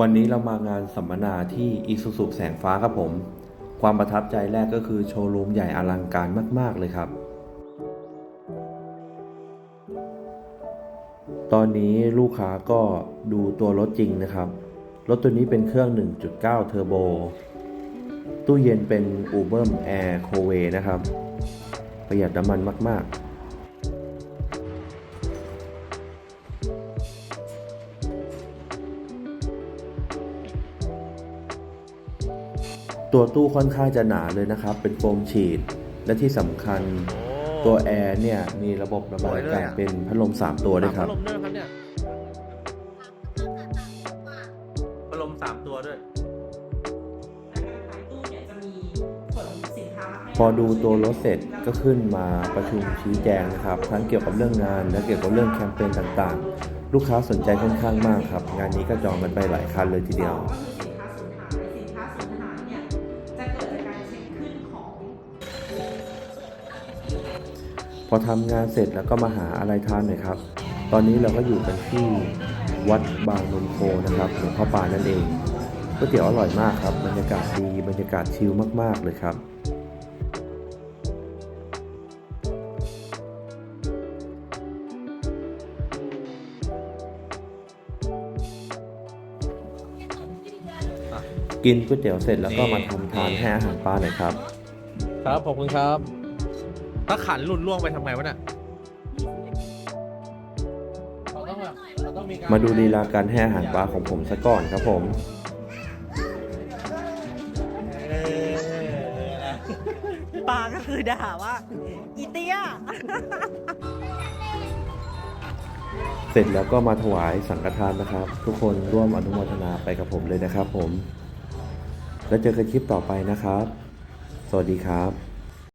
วันนี้เรามางานสัมมนาที่อีสุสุแสงฟ้าครับผม ความประทับใจแรกก็คือโชว์รูมใหญ่อลังการมาก ๆ เลยครับ ตอนนี้ลูกค้าก็ดูตัวรถจริงนะครับ รถตัวนี้เป็นเครื่อง 1.9 เทอร์โบ ตู้เย็นเป็น u b e r Air c o v e นะครับ ประหยัดน้ำมันมาก ๆ ตัวตู้ค่อนข้างจะหนาเลยนะครับ เป็นโฟมฉีด และที่สำคัญตัวแอร์เนี่ยมีระบบระบายอากาศเป็นพัดลม 3 ตัวด้วยครับ พัดลมด้วยครับเนี่ย พัดลมสามตัวด้วยตู้เนี่ยจะมีขนสินค้ามาให้พอดูตัวรถเสร็จก็ขึ้นมาประชุมชี้แจงนะครับ ทั้งเกี่ยวกับเรื่องงานและเกี่ยวกับเรื่องแคมเปญต่างๆ ลูกค้าสนใจค่อนข้างมากครับ งานนี้ก็จองกันไปหลายคันเลยทีเดียว อทำงานเสร็จแล้วก็มาหาอะไรทานหน่อยครับ ตอนนี้เราก็อยู่กันที่วัดบางนมโพนะครับหลวงพ่อปานนั่นเองก๋วยเตี๋ยวอร่อยมากครับ บรรยากาศดีบรรยากาศชิลมาก ๆ เลยครับกินก๋วยเตี๋ยวเสร็จแล้วก็มาทำทานให้อาหารปลาหน่อยครับ ครับขอบคุณครับ ถ้าขันหลุดล่วงไปทำไงวะเนี่ยเราต้องแบบเราต้องมีการมาดูลีลาการให้อาหารปลาของผมซะก่อนครับผมปลาก็คือด่าว่าอีเตี้ยเสร็จแล้วก็มาถวายสังฆทานนะครับ ทุกคนร่วมอนุโมทนาไปกับผมเลยนะครับผม แล้วเจอกันคลิปต่อไปนะครับ สวัสดีครับ